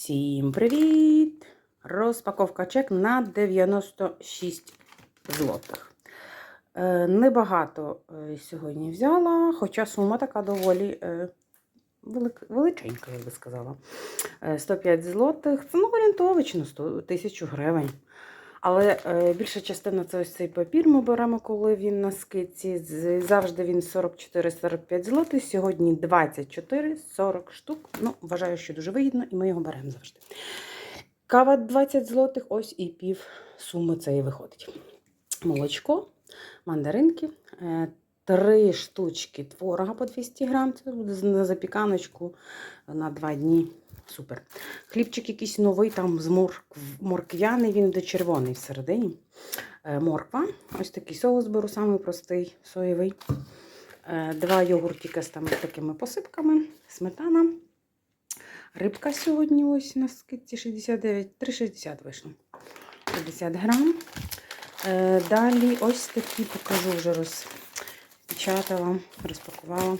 Всім привіт! Розпаковка чек на 96 злотих. Е, Небагато е, сьогодні взяла, хоча сума така доволі е, величенька, я би сказала. Е, 105 злотих. Це ну, орієнтовично 100 тисячу гривень. Але е, більша частина це ось цей папір ми беремо, коли він на скидці. Завжди він 44-45 злотих. Сьогодні 24-40 штук. Ну, вважаю, що дуже вигідно, і ми його беремо завжди. Кава 20 злотих, ось і пів суми цієї виходить. Молочко, мандаринки, е, три штучки творога по 200 грам. Це буде на запіканочку на два дні. Супер. Хлібчик якийсь новий, там з моркв, морквяний, він буде червоний всередині. Е, морква. Ось такий соус беру, самий простий соєвий. Е, два йогуртика з там такими посипками, сметана. Рибка сьогодні ось на скидці 69, 3,60 вийшло. 50 грам. Е, далі ось такі покажу вже розпечатала, розпакувала.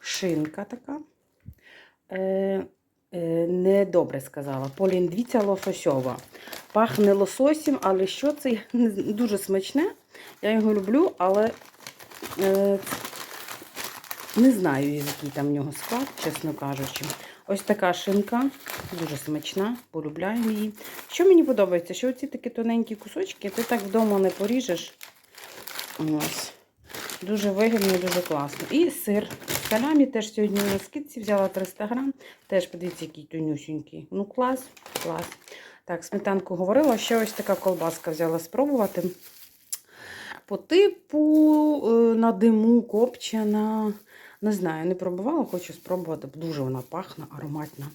Шинка така. Е, е, недобре сказала. Поліндвіця лососьова. Пахне лососем, але що це? Дуже смачне. Я його люблю, але е, не знаю, який там в нього склад, чесно кажучи. Ось така шинка, дуже смачна, полюбляю її. Що мені подобається, що оці такі тоненькі кусочки, ти так вдома не поріжеш. Ось. Дуже вигідно, дуже класно. І сир. Салямі теж сьогодні на скидці взяла 300 грам. Теж подивіться, який тонюсінький. Ну, клас, клас. Так, сметанку говорила, ще ось така колбаска взяла спробувати. По типу е, на диму копчена. Не знаю, не пробувала, хочу спробувати. Дуже вона пахне, ароматна.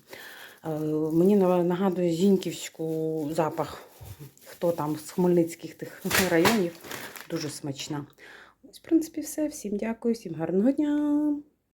Е, Мені нагадує Зіньківську запах. Хто там з Хмельницьких тих районів. Дуже смачна. Ось, в принципі, все. Всім дякую, всім гарного дня.